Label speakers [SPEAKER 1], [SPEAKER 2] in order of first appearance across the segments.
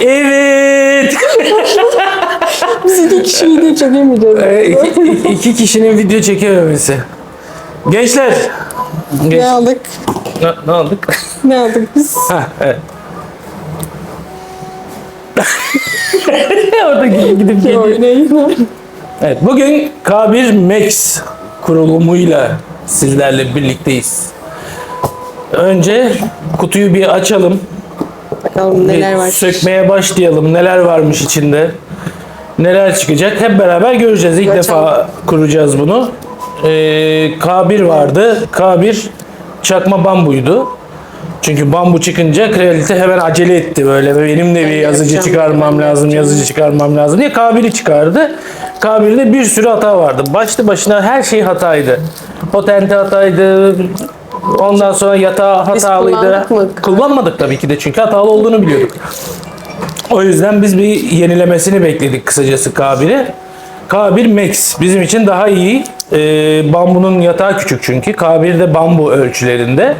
[SPEAKER 1] Evet.
[SPEAKER 2] İki kişi video çekemeyeceğiz.
[SPEAKER 1] Ee, iki, iki kişinin video çekememesi. Gençler. Geç.
[SPEAKER 2] Ne aldık?
[SPEAKER 1] Ne, ne aldık?
[SPEAKER 2] Ne aldık biz?
[SPEAKER 1] Ha, evet. Orada gidip gidip geliyor. Evet, bugün K1 Max kurulumuyla sizlerle birlikteyiz. Önce kutuyu bir açalım.
[SPEAKER 2] Bakalım neler var.
[SPEAKER 1] Sökmeye başlayalım. Neler varmış içinde? Neler çıkacak? Hep beraber göreceğiz. İlk
[SPEAKER 2] Açalım.
[SPEAKER 1] defa kuracağız bunu. Ee, K1 vardı. K1 çakma bambuydu. Çünkü bambu çıkınca kralite hemen acele etti böyle. Benim de bir yazıcı çıkarmam lazım, yazıcı çıkarmam lazım diye K1'i çıkardı. K1'de bir sürü hata vardı. Başlı başına her şey hataydı. Potenti hataydı. Ondan sonra yatağı hatalıydı.
[SPEAKER 2] kullandık mı?
[SPEAKER 1] Kullanmadık tabii ki de çünkü hatalı olduğunu biliyorduk. O yüzden biz bir yenilemesini bekledik kısacası K1'i. K1 Max bizim için daha iyi. Ee, bambunun yatağı küçük çünkü. K1 de bambu ölçülerinde.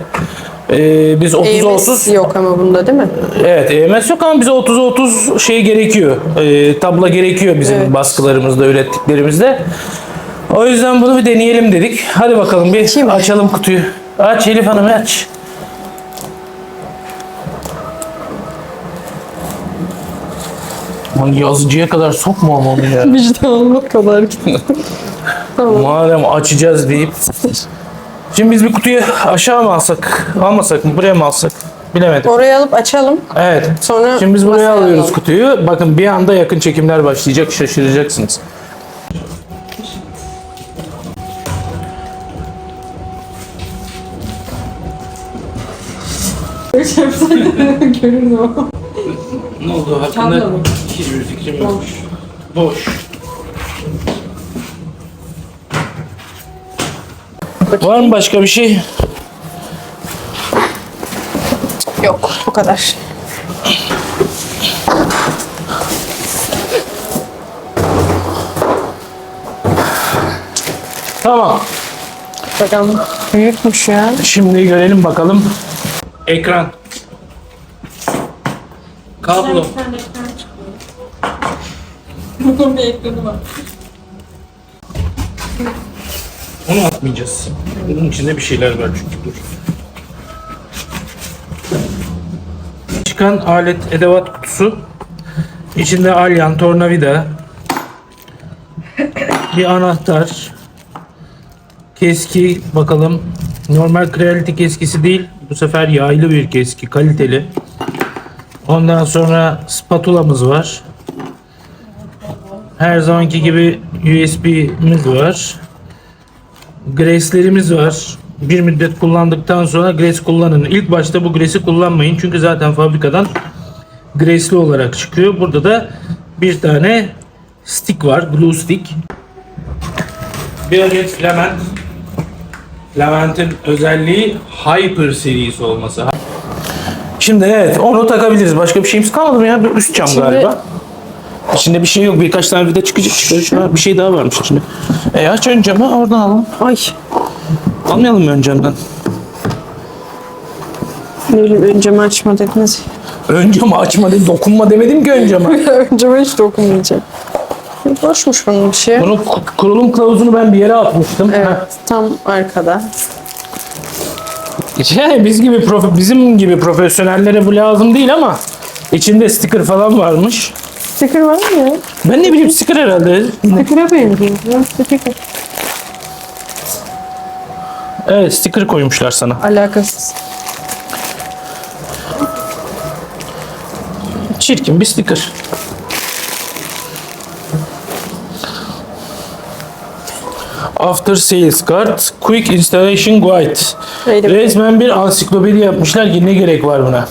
[SPEAKER 1] Ee, biz 30'a
[SPEAKER 2] EMS
[SPEAKER 1] 30
[SPEAKER 2] yok ama bunda değil mi?
[SPEAKER 1] Evet EMS yok ama bize 30'a 30 şey gerekiyor. Ee, tabla gerekiyor bizim
[SPEAKER 2] Evet.
[SPEAKER 1] baskılarımızda, ürettiklerimizde. O yüzden bunu bir deneyelim dedik. Hadi bakalım bir
[SPEAKER 2] mı?
[SPEAKER 1] açalım kutuyu. Aç Elif Hanım aç. Yazıcıya kadar sokma ama onu ya.
[SPEAKER 2] Vicdanlı kadar tamam.
[SPEAKER 1] Madem açacağız deyip. Şimdi biz bir kutuyu aşağı mı alsak? Almasak mı? Buraya mı alsak? Bilemedim.
[SPEAKER 2] Oraya alıp açalım.
[SPEAKER 1] Evet.
[SPEAKER 2] Sonra
[SPEAKER 1] Şimdi biz buraya
[SPEAKER 2] masaya
[SPEAKER 1] alıyoruz
[SPEAKER 2] alalım.
[SPEAKER 1] kutuyu. Bakın bir anda yakın çekimler başlayacak. Şaşıracaksınız.
[SPEAKER 2] Görün o.
[SPEAKER 1] Ne oldu?
[SPEAKER 2] Tablo mu?
[SPEAKER 1] hiçbir fikrim yok. Boş. Var mı başka bir şey?
[SPEAKER 2] Yok bu kadar.
[SPEAKER 1] Tamam.
[SPEAKER 2] Bakalım. Büyükmüş ya.
[SPEAKER 1] Şimdi görelim bakalım. Ekran. Kablo.
[SPEAKER 2] Bunun bir ekranı var.
[SPEAKER 1] Onu atmayacağız. Bunun içinde bir şeyler var çünkü dur. Çıkan alet edevat kutusu. İçinde alyan, tornavida, bir anahtar, keski bakalım. Normal kralite keskisi değil. Bu sefer yaylı bir keski, kaliteli. Ondan sonra spatulamız var. Her zamanki gibi USB'miz var. Grace'lerimiz var. Bir müddet kullandıktan sonra Grace kullanın. İlk başta bu Grace'i kullanmayın. Çünkü zaten fabrikadan Grace'li olarak çıkıyor. Burada da bir tane stick var. Glue stick. Bir adet filament. Filament'in özelliği Hyper serisi olması. Şimdi evet onu takabiliriz. Başka bir şeyimiz kalmadı mı ya? Bir üst cam
[SPEAKER 2] Şimdi-
[SPEAKER 1] galiba. İçinde bir şey yok. Birkaç tane vida çıkacak. Şöyle bir şey daha varmış içinde. E aç ön camı oradan alalım.
[SPEAKER 2] Ay.
[SPEAKER 1] Almayalım mı ön camdan?
[SPEAKER 2] Ne bileyim öncemi açma dediniz.
[SPEAKER 1] Ön camı açma dedim. Dokunma demedim ki ön cama.
[SPEAKER 2] Önceme hiç dokunmayacağım. Boşmuş bunun bir şey.
[SPEAKER 1] Bunun ku- kurulum kılavuzunu ben bir yere atmıştım.
[SPEAKER 2] Evet tam arkada.
[SPEAKER 1] Heh. Şey, biz gibi profe- bizim gibi profesyonellere bu lazım değil ama içinde sticker falan varmış.
[SPEAKER 2] Sticker var mı ya?
[SPEAKER 1] Ben ne bileyim sticker herhalde.
[SPEAKER 2] Sticker'a benziyor. Sticker.
[SPEAKER 1] Evet sticker koymuşlar sana.
[SPEAKER 2] Alakasız.
[SPEAKER 1] Çirkin bir sticker. After Sales Card Quick Installation Guide.
[SPEAKER 2] Öyle bir-
[SPEAKER 1] Resmen bir ansiklopedi yapmışlar ki ne gerek var buna.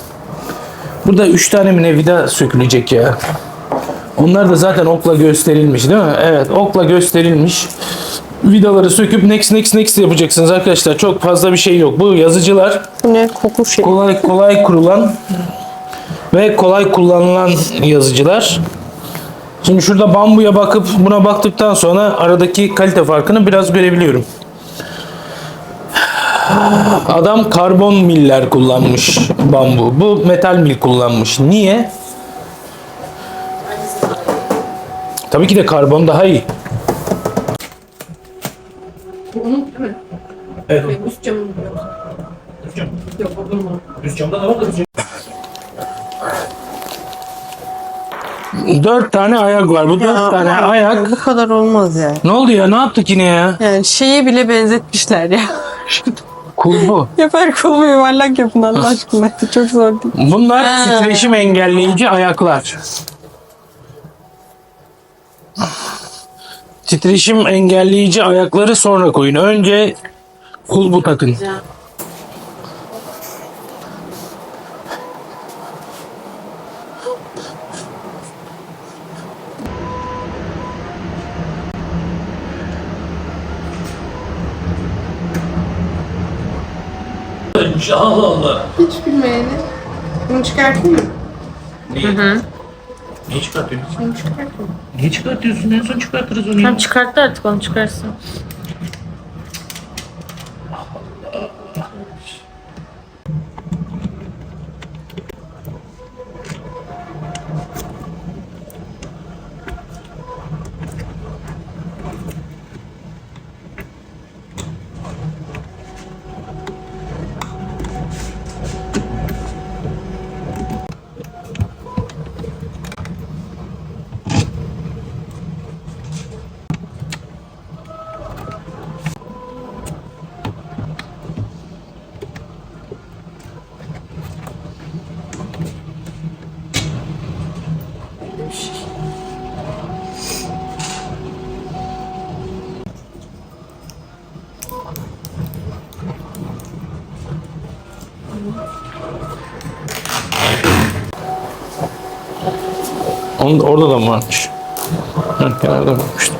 [SPEAKER 1] Burada 3 tane mi ne vida sökülecek ya. Onlar da zaten okla gösterilmiş değil mi? Evet okla gösterilmiş. Vidaları söküp next next next yapacaksınız arkadaşlar. Çok fazla bir şey yok. Bu yazıcılar
[SPEAKER 2] ne? Koku şey.
[SPEAKER 1] kolay kolay kurulan ve kolay kullanılan yazıcılar. Şimdi şurada bambuya bakıp buna baktıktan sonra aradaki kalite farkını biraz görebiliyorum. Adam karbon miller kullanmış bambu. Bu metal mil kullanmış. Niye? Tabii ki de karbon daha iyi. Evet.
[SPEAKER 2] Üst camı Yok o bulma.
[SPEAKER 1] Üst camda da var Dört tane ayak var. Bu dört tane ayak.
[SPEAKER 2] Bu kadar olmaz ya.
[SPEAKER 1] Ne oldu ya? Ne yaptık yine ya?
[SPEAKER 2] Yani şeye bile benzetmişler ya.
[SPEAKER 1] Kulbu.
[SPEAKER 2] Yapar kol ve yuvarlak yapın Allah aşkına. Çok zor değil.
[SPEAKER 1] Bunlar
[SPEAKER 2] Ha.
[SPEAKER 1] titreşim engelleyici ayaklar. Titreşim engelleyici ayakları sonra koyun. Önce kulbu takın. Allah Allah.
[SPEAKER 2] Hiç bilmeyeni. Bunu çıkartayım mı?
[SPEAKER 1] Niye? Niye çıkartıyorsun?
[SPEAKER 2] Bunu çıkartayım.
[SPEAKER 1] Niye çıkartıyorsun? En son çıkartırız onu. ya.
[SPEAKER 3] Tamam çıkarttı artık onu çıkarsın.
[SPEAKER 1] Onun, orada da mı varmış? Ha, kenarda varmış.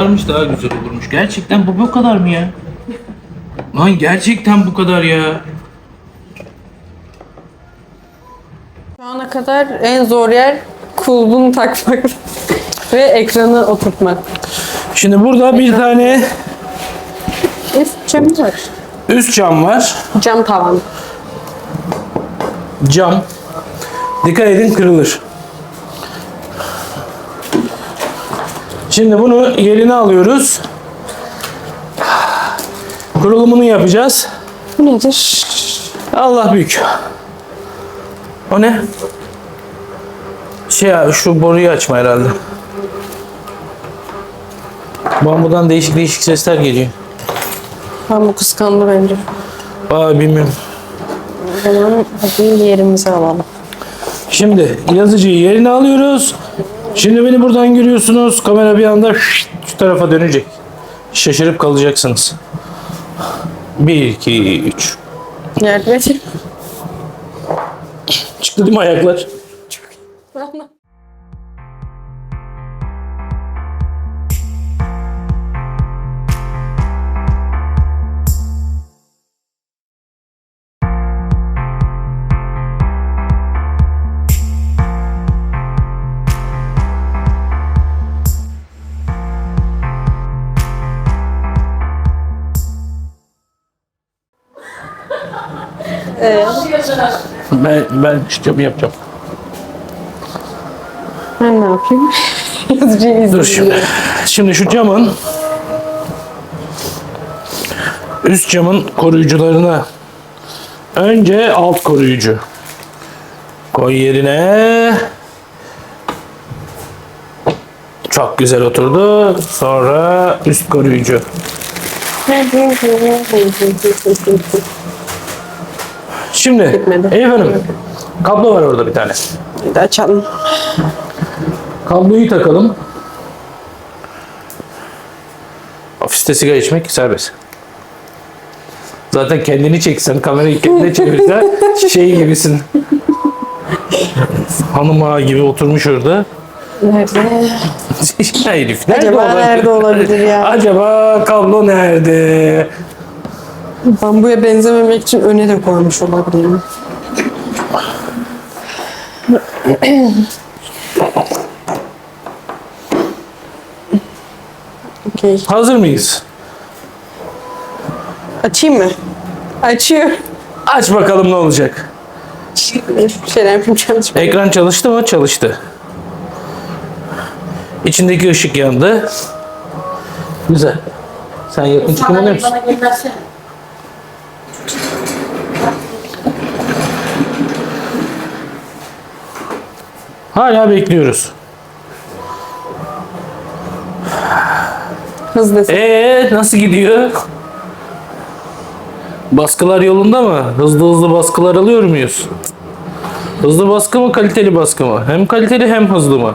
[SPEAKER 1] Varmış daha güzel olurmuş. Gerçekten bu bu kadar mı ya? Lan gerçekten bu kadar ya.
[SPEAKER 2] Şu ana kadar en zor yer kulbunu takmak ve ekranı oturtmak.
[SPEAKER 1] Şimdi burada bir tane
[SPEAKER 2] Üst camı var.
[SPEAKER 1] üst cam var.
[SPEAKER 2] Cam tavan.
[SPEAKER 1] Cam. Dikkat edin kırılır. Şimdi bunu yerine alıyoruz. Kurulumunu yapacağız.
[SPEAKER 2] Bu nedir?
[SPEAKER 1] Allah büyük. O ne? Şey abi şu boruyu açma herhalde. Bambudan değişik değişik sesler geliyor.
[SPEAKER 2] Ben bu kıskandı bence.
[SPEAKER 1] Aa bilmiyorum.
[SPEAKER 2] O zaman hadi yerimize alalım.
[SPEAKER 1] Şimdi yazıcıyı yerine alıyoruz. Şimdi beni buradan görüyorsunuz. Kamera bir anda şu tarafa dönecek. Şaşırıp kalacaksınız. 1, 2, 3.
[SPEAKER 2] Yardım edin.
[SPEAKER 1] Çıktı değil mi ayaklar? Ben, ben işte yapacağım.
[SPEAKER 2] Ben ne yapayım? Yazıcıyı
[SPEAKER 1] Dur şimdi. Şimdi şu camın üst camın koruyucularına önce alt koruyucu koy yerine. Çok güzel oturdu. Sonra üst koruyucu. Şimdi
[SPEAKER 2] Gitmedi.
[SPEAKER 1] Elif Hanım kablo var orada bir tane.
[SPEAKER 2] Hadi açalım.
[SPEAKER 1] Kabloyu takalım. Ofiste sigara içmek serbest. Zaten kendini çeksen, kamerayı kendine çevirsen şey gibisin. Hanım ağa gibi oturmuş orada.
[SPEAKER 2] Nerede?
[SPEAKER 1] Elif nerede
[SPEAKER 2] Acaba
[SPEAKER 1] olabilir?
[SPEAKER 2] nerede olabilir ya?
[SPEAKER 1] Acaba kablo nerede?
[SPEAKER 2] Bambuya benzememek için öne de koymuş olabilirim. Okey.
[SPEAKER 1] Hazır mıyız?
[SPEAKER 2] Açayım mı? Açıyor.
[SPEAKER 1] Aç bakalım ne olacak.
[SPEAKER 2] Şeyler.
[SPEAKER 1] Ekran çalıştı mı? Çalıştı. İçindeki ışık yandı. Güzel. Sen yakın çıkımı ne?
[SPEAKER 3] Bana.
[SPEAKER 1] Hala bekliyoruz.
[SPEAKER 2] Hızlı.
[SPEAKER 1] Ee nasıl gidiyor? Baskılar yolunda mı? Hızlı hızlı baskılar alıyor muyuz? Hızlı baskı mı, kaliteli baskı mı? Hem kaliteli hem hızlı mı?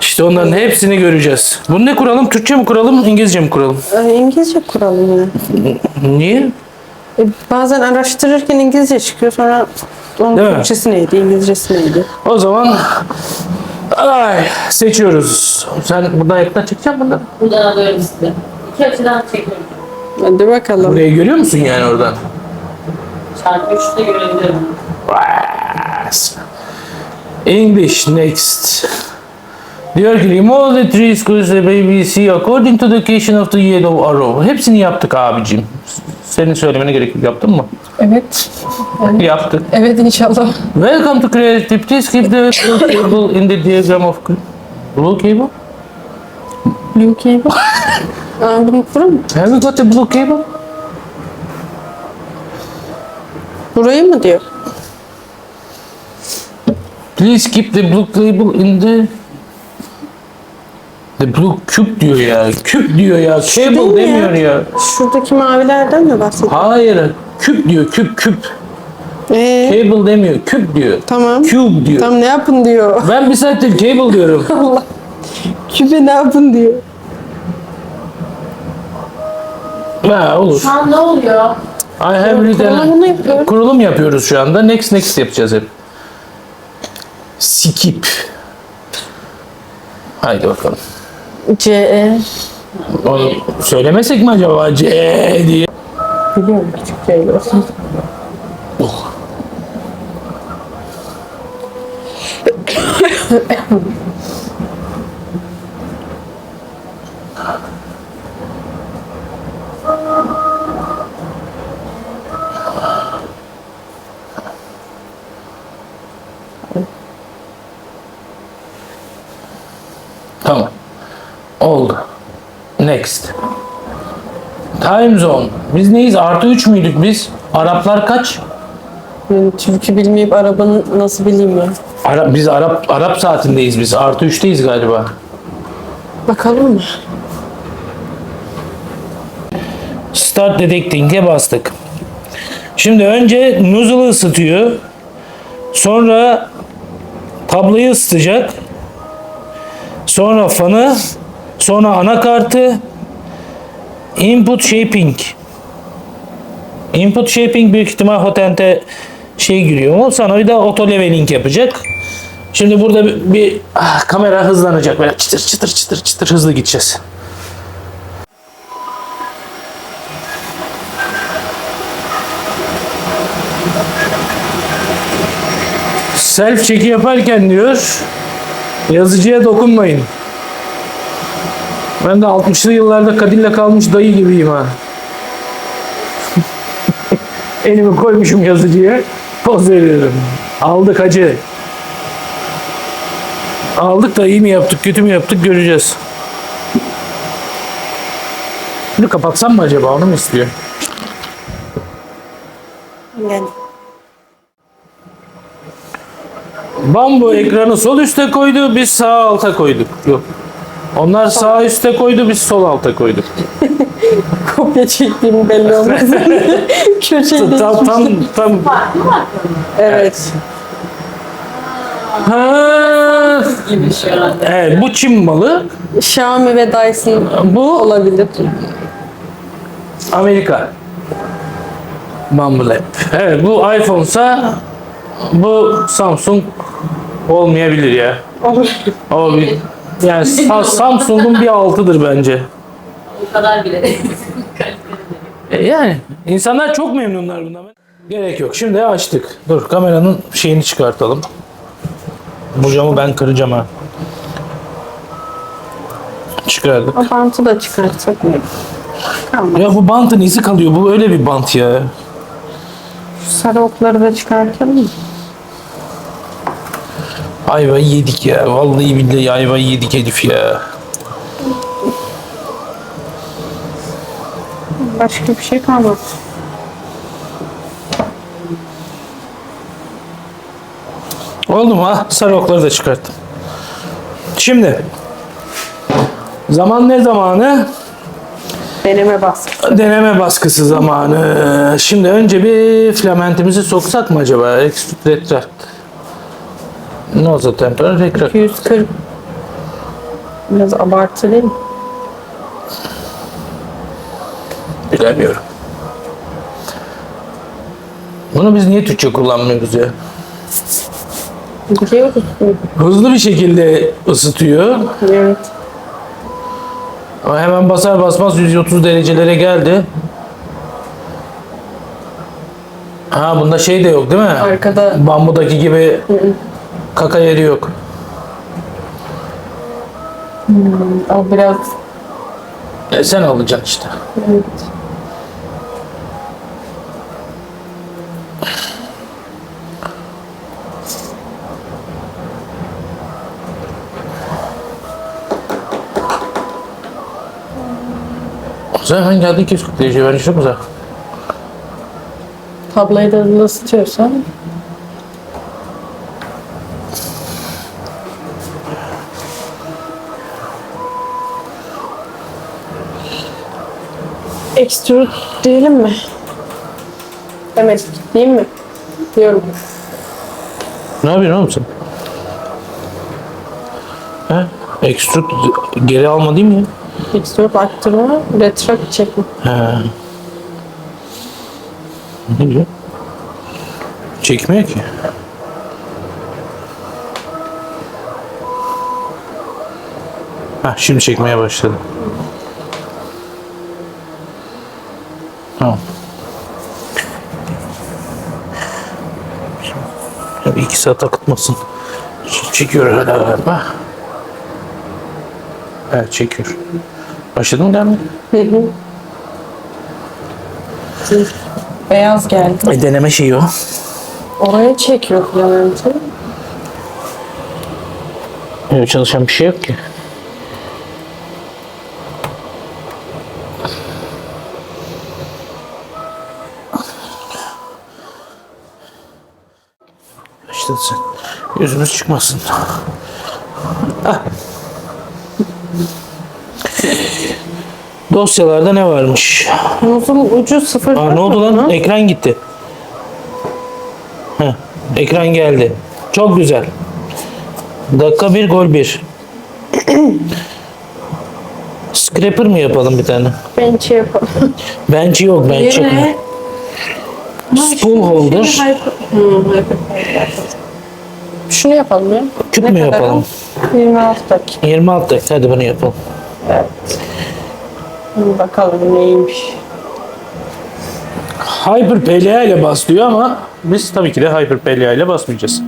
[SPEAKER 1] İşte onların hepsini göreceğiz. Bunu ne kuralım? Türkçe mi kuralım, İngilizce mi kuralım?
[SPEAKER 2] Ee, İngilizce kuralım yine.
[SPEAKER 1] Niye?
[SPEAKER 2] E, bazen araştırırken İngilizce çıkıyor sonra onun
[SPEAKER 1] Değil mi?
[SPEAKER 2] Türkçesi neydi, İngilizcesi neydi?
[SPEAKER 1] O zaman ay, seçiyoruz. Sen buradan yakından çekeceksin bundan.
[SPEAKER 3] Buradan alıyorum size. İki açıdan çekiyorum.
[SPEAKER 2] Hadi bakalım.
[SPEAKER 1] Burayı görüyor musun yani oradan?
[SPEAKER 3] Çarpı üçte görebiliyorum.
[SPEAKER 1] English next. Diyor ki remove the three schools the BBC according to the location of the yellow arrow. Hepsini yaptık abicim. Senin söylemene gerek yok. Yaptın mı?
[SPEAKER 2] Evet.
[SPEAKER 1] Yaptık.
[SPEAKER 2] Evet inşallah.
[SPEAKER 1] Welcome to Creative. Please keep the blue cable in the diagram of blue cable.
[SPEAKER 2] Blue cable. Bunu kurun mu?
[SPEAKER 1] Have you got the blue cable?
[SPEAKER 2] Burayı mı diyor?
[SPEAKER 1] Please keep the blue cable in the The blue cube diyor ya. Küp diyor ya.
[SPEAKER 2] değil
[SPEAKER 1] Cable
[SPEAKER 2] mi
[SPEAKER 1] demiyor
[SPEAKER 2] ya?
[SPEAKER 1] ya.
[SPEAKER 2] Şuradaki mavilerden mi bahsediyor?
[SPEAKER 1] Hayır. Küp diyor. Küp küp.
[SPEAKER 2] Ee,
[SPEAKER 1] Cable demiyor. Küp diyor.
[SPEAKER 2] tamam.
[SPEAKER 1] Cube diyor.
[SPEAKER 2] Tam ne yapın diyor.
[SPEAKER 1] Ben bir saattir cable diyorum.
[SPEAKER 2] Allah. Küpe ne yapın diyor.
[SPEAKER 1] ha olur.
[SPEAKER 3] Şu an ne oluyor?
[SPEAKER 1] I have written...
[SPEAKER 2] Kurulumunu yapıyorum.
[SPEAKER 1] Kurulum yapıyoruz şu anda. Next next yapacağız hep. Skip. Haydi bakalım.
[SPEAKER 2] C, E.
[SPEAKER 1] Onu söylemesek mi acaba C diye?
[SPEAKER 2] Biliyorum küçük C olsun.
[SPEAKER 1] Tamam. Oldu. Next. Time zone. Biz neyiz? Artı 3 müydük biz? Araplar kaç?
[SPEAKER 2] Yani türkü bilmeyip arabanın nasıl bileyim ya.
[SPEAKER 1] Arap, biz Arap Arap saatindeyiz biz. Artı 3'teyiz galiba.
[SPEAKER 2] Bakalım mı?
[SPEAKER 1] Start detecting'e bastık. Şimdi önce nozzle'ı ısıtıyor. Sonra tablayı ısıtacak. Sonra fanı, sonra anakartı, input shaping. Input shaping büyük ihtimal hotente şey giriyor mu? Sonra bir de auto leveling yapacak. Şimdi burada bir, bir ah, kamera hızlanacak böyle çıtır çıtır çıtır çıtır hızlı gideceğiz. Self çeki yaparken diyor yazıcıya dokunmayın. Ben de 60'lı yıllarda kadille kalmış dayı gibiyim ha. Elimi koymuşum yazıcıya. Poz veriyorum. Aldık hacı. Aldık da iyi mi yaptık kötü mü yaptık göreceğiz. Bunu kapatsam mı acaba onu mu istiyor?
[SPEAKER 2] Yani.
[SPEAKER 1] Bambu ekranı sol üste koydu, biz sağ alta koyduk. Yok. Onlar sağ üste koydu, biz sol alta koyduk.
[SPEAKER 2] Kopya çektiğim belli olmaz. Köşede.
[SPEAKER 1] Tam tam tam.
[SPEAKER 3] Mı?
[SPEAKER 2] Evet.
[SPEAKER 1] Ha.
[SPEAKER 3] Gibi şu an.
[SPEAKER 1] Evet, bu Çin malı,
[SPEAKER 2] Xiaomi ve Dyson
[SPEAKER 1] bu
[SPEAKER 2] olabilir.
[SPEAKER 1] Amerika. Bambu Lab. Evet, bu iPhone'sa bu Samsung olmayabilir ya.
[SPEAKER 2] Olur.
[SPEAKER 1] O bir yani Sa- Samsung'un bir altıdır bence.
[SPEAKER 3] O kadar bile.
[SPEAKER 1] E yani insanlar çok memnunlar bundan. Gerek yok. Şimdi açtık. Dur kameranın şeyini çıkartalım. Bu camı ben kıracağım ha. Çıkardık.
[SPEAKER 2] O bantı da çıkartsak mı? Tamam.
[SPEAKER 1] Ya bu bantın izi kalıyor. Bu öyle bir bant ya.
[SPEAKER 2] Şu sarı okları da çıkartalım mı?
[SPEAKER 1] Ayvayı yedik ya. Vallahi billahi ayvayı yedik Elif ya.
[SPEAKER 2] Başka bir şey kalmadı.
[SPEAKER 1] Oldu mu ha? Sarı okları da çıkarttım. Şimdi zaman ne zamanı?
[SPEAKER 2] Deneme baskı.
[SPEAKER 1] Deneme baskısı zamanı. Şimdi önce bir filamentimizi soksak mı acaba? Extrude retract. Nozzle temper retract.
[SPEAKER 2] 240. Biraz abartı değil mi?
[SPEAKER 1] Bilemiyorum. Bunu biz niye Türkçe kullanmıyoruz ya?
[SPEAKER 2] Biliyoruz.
[SPEAKER 1] Hızlı bir şekilde ısıtıyor.
[SPEAKER 2] Evet.
[SPEAKER 1] Ama hemen basar basmaz 130 derecelere geldi. Ha bunda şey de yok değil mi?
[SPEAKER 2] Arkada
[SPEAKER 1] Bambudaki gibi kaka yeri yok.
[SPEAKER 2] o biraz
[SPEAKER 1] E, sen alacaksın işte.
[SPEAKER 2] evet.
[SPEAKER 1] Sen hemen geldi 240 derece ben çok güzel.
[SPEAKER 2] tablayı da hızlı ısıtıyorsan Extrude diyelim mi? Demedik değil mi? Diyorum.
[SPEAKER 1] Ne yapıyorsun oğlum sen? He? Extrude geri alma değil mi ya?
[SPEAKER 2] Extrude arttırma, retract çekme.
[SPEAKER 1] He. Ne diyor? Çekmiyor ki. Ha şimdi çekmeye başladı. Tamam. Tabii iki saat akıtmasın. Çekiyor hala galiba. Evet çekiyor. Başladı mı gelmedi?
[SPEAKER 2] Beyaz geldi.
[SPEAKER 1] E, deneme şeyi o.
[SPEAKER 2] Oraya çekiyor filamenti.
[SPEAKER 1] Yok çalışan bir şey yok ki. İşte sen. Yüzümüz çıkmasın. Ah. Dosyalarda ne varmış?
[SPEAKER 2] Muzun ucu sıfır.
[SPEAKER 1] Aa, ne oldu lan? Ekran gitti. Heh, ekran geldi. Çok güzel. Dakika bir gol bir. Scraper mı yapalım bir tane?
[SPEAKER 2] Bench yapalım.
[SPEAKER 1] Bence yok. Ben çok.
[SPEAKER 2] Yerine
[SPEAKER 1] Spool holder.
[SPEAKER 2] Hı, hyper- Şunu yapalım ya.
[SPEAKER 1] Küp
[SPEAKER 2] Ne
[SPEAKER 1] mü
[SPEAKER 2] kadar
[SPEAKER 1] yapalım?
[SPEAKER 2] o? 26 dakika.
[SPEAKER 1] 26 dakika. Hadi bunu yapalım.
[SPEAKER 2] Evet. Şimdi bakalım neymiş.
[SPEAKER 1] Hyper PLA ile basılıyor ama biz tabii ki de Hyper PLA ile basmayacağız.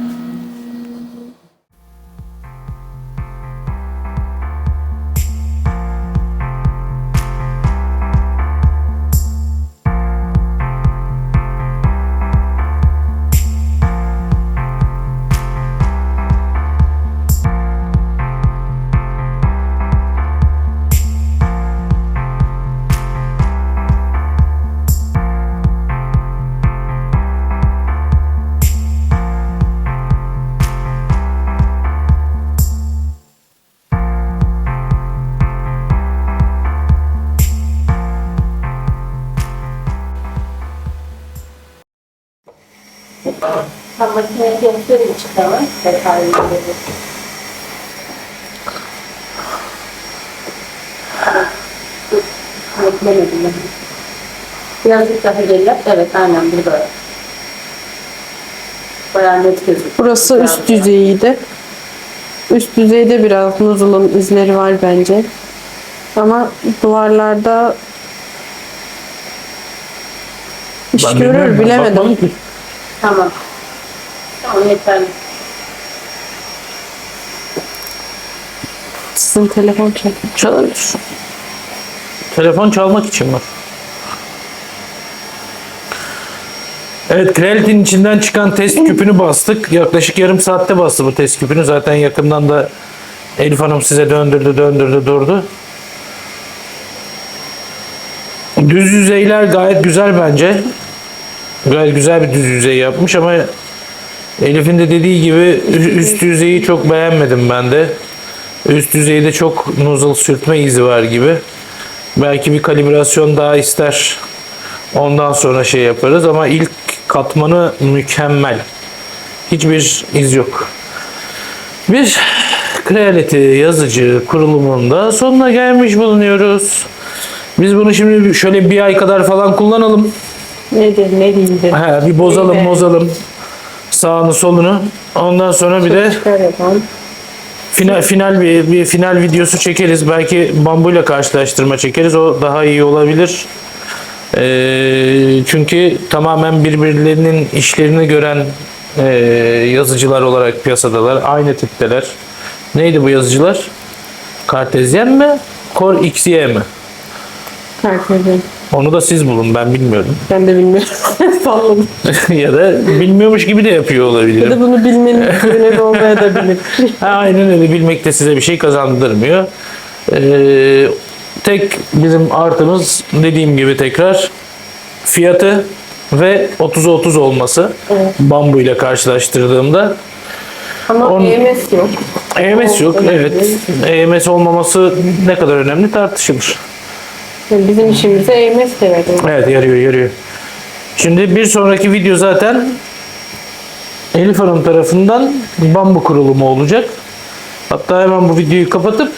[SPEAKER 3] Makineye gösterim çıkalım. Detaylı bir Beklemedim ben. Birazcık daha geri yap. Evet aynen burada. Bayağı net gözüküyor.
[SPEAKER 2] Burası
[SPEAKER 3] Biraz
[SPEAKER 2] üst düzeyiydi. Üst düzeyde biraz nozzle'ın izleri var bence. Ama duvarlarda iş
[SPEAKER 1] Ben
[SPEAKER 2] görür
[SPEAKER 1] bilmiyorum,
[SPEAKER 2] bilemedim.
[SPEAKER 1] bakmadım ki.
[SPEAKER 3] Tamam. Tamam yeterli.
[SPEAKER 2] Sizin telefon çal.
[SPEAKER 1] Çalabilir. Telefon çalmak için var. Evet, Kralitin içinden çıkan test küpünü bastık. Yaklaşık yarım saatte bastı bu test küpünü. Zaten yakından da Elif Hanım size döndürdü, döndürdü, durdu. Düz yüzeyler gayet güzel bence. Gayet güzel bir düz yüzey yapmış ama Elif'in de dediği gibi üst yüzeyi çok beğenmedim ben de. Üst yüzeyde çok nozzle sürtme izi var gibi. Belki bir kalibrasyon daha ister. Ondan sonra şey yaparız ama ilk katmanı mükemmel. Hiçbir iz yok. Bir Creality yazıcı kurulumunda sonuna gelmiş bulunuyoruz. Biz bunu şimdi şöyle bir ay kadar falan kullanalım.
[SPEAKER 2] Nedir ne değildir.
[SPEAKER 1] He, bir bozalım
[SPEAKER 2] Neyle?
[SPEAKER 1] bozalım sağını solunu. Ondan sonra bir de. Final, final bir, bir final videosu çekeriz. Belki bambuyla karşılaştırma çekeriz. O daha iyi olabilir. Ee, çünkü tamamen birbirlerinin işlerini gören ee, yazıcılar olarak piyasadalar. Aynı tipteler. Neydi bu yazıcılar? Kartezyen mi? Core XY mi?
[SPEAKER 2] Herkesin.
[SPEAKER 1] Onu da siz bulun ben bilmiyorum.
[SPEAKER 2] Ben de bilmiyorum. Salladım.
[SPEAKER 1] ya da bilmiyormuş gibi de yapıyor
[SPEAKER 2] Ya
[SPEAKER 1] olabilirim.
[SPEAKER 2] da bunu bilmenin önemi olmayabilir.
[SPEAKER 1] Ha, Aynen öyle bilmek de size bir şey kazandırmıyor. Ee, tek bizim artımız dediğim gibi tekrar fiyatı ve 30'a 30 olması
[SPEAKER 2] Evet.
[SPEAKER 1] bambu ile karşılaştırdığımda
[SPEAKER 2] Ama
[SPEAKER 1] On-
[SPEAKER 2] EMS yok.
[SPEAKER 1] EMS yok evet EMS olmaması ne kadar önemli tartışılır.
[SPEAKER 2] Bizim işimize EMS de veriyor.
[SPEAKER 1] Evet yarıyor yarıyor. Şimdi bir sonraki video zaten Elif Hanım tarafından bambu kurulumu olacak. Hatta hemen bu videoyu kapatıp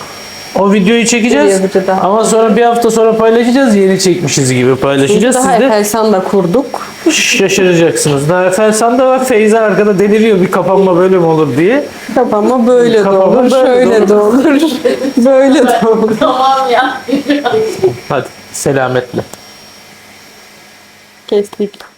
[SPEAKER 1] o videoyu çekeceğiz.
[SPEAKER 2] Bir video daha.
[SPEAKER 1] Ama sonra bir hafta sonra paylaşacağız. Yeni çekmişiz gibi paylaşacağız.
[SPEAKER 2] Daha
[SPEAKER 1] Siz de
[SPEAKER 2] Efelsan da kurduk.
[SPEAKER 1] şaşıracaksınız. Daha Felsan da var. Feyza arkada deliriyor bir kapanma böyle mi olur diye.
[SPEAKER 2] Kapama böyle de
[SPEAKER 1] Kapama
[SPEAKER 2] olur,
[SPEAKER 1] böyle de
[SPEAKER 2] şöyle de olur, böyle de olur.
[SPEAKER 3] Tamam ya.
[SPEAKER 1] Hadi selametle.
[SPEAKER 2] Kestik.